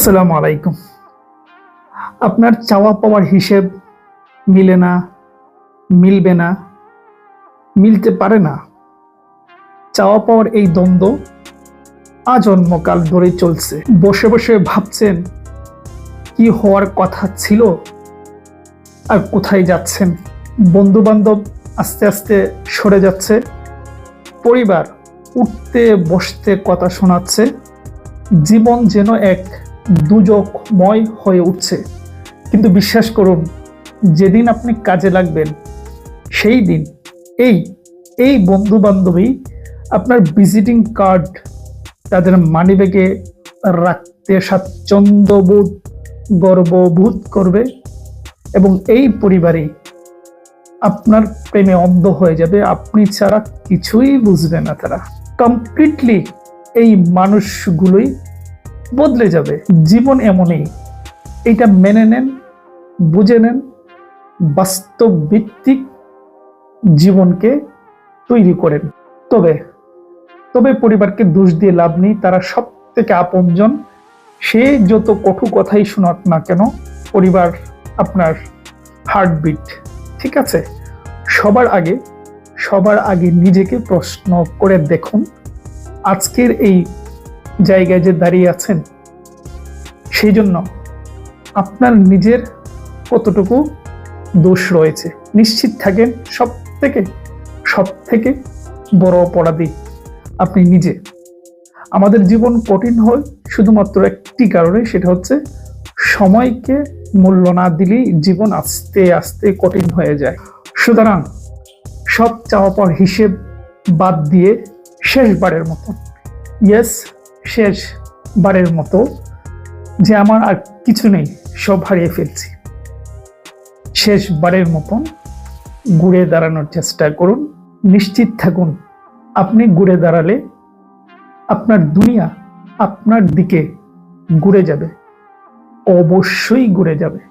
আসসালামু আলাইকুম। আপনার চাওয়া পাওয়ার হিসেব মিলে না, মিলবে না, মিলতে পারে না। চাওয়া পাওয়ার এই দ্বন্দ্ব আজন্মকাল ধরে চলছে। বসে বসে ভাবছেন, কি হওয়ার কথা ছিল আর কোথায় যাচ্ছেন? বন্ধু বান্ধব আস্তে আস্তে সরে যাচ্ছে, পরিবার উঠতে বসতে কথা শোনাচ্ছে, জীবন যেন এক দুজকময় হয়ে উঠছে। কিন্তু বিশ্বাস করুন, যেদিন আপনি কাজে লাগবেন, সেই দিন এই এই বন্ধু বান্ধবী আপনার ভিজিটিং কার্ড তাদের মানিব্যাগে রাখতে স্বাচ্ছন্দ্যবোধ, গর্ববোধ করবে এবং এই পরিবারে আপনার প্রেমে অন্ধ হয়ে যাবে। আপনি ছাড়া কিছুই বুঝবে না তারা। কমপ্লিটলি এই মানুষগুলোই বদলে যাবে। জীবন এমনই। এটা মেনে নেন, বুঝে নেন, বাস্তব ভিত্তিক জীবনকে তৈরি করেন। তবে তবে পরিবারকে দোষ দিয়ে লাভ নেই, তারা সব থেকে আপনজন। সে যত কটু কথাই শোনাক না কেন, পরিবার আপনার হার্টবিট ঠিক আছে? সবার আগে সবার আগে নিজেকে প্রশ্ন করে দেখুন। আজকের এই জায়গায় যে দাঁড়িয়ে আছেন, সেই জন্য আপনার নিজের কতটুকু দোষ রয়েছে। নিশ্চিত থাকেন সব থেকে সব থেকে বড় অপরাধী আপনি নিজে। আমাদের জীবন কঠিন হয় শুধুমাত্র একটি কারণে, সেটা হচ্ছে সময়কে মূল্য না দিলেই জীবন আস্তে আস্তে কঠিন হয়ে যায়। সুতরাং সব চাওয়া পাওয়ার হিসেব বাদ দিয়ে শেষবারের মতো ইয়েস শেষ বারের মতো যে আমার আর কিছু নেই, সব হারিয়ে ফেলছি। শেষ বারের মতন ঘুরে দাঁড়ানোর চেষ্টা করুন, নিশ্চিত থাকুন, আপনি ঘুরে দাঁড়ালে আপনার দুনিয়া আপনার দিকে ঘুরে যাবে, অবশ্যই ঘুরে যাবে।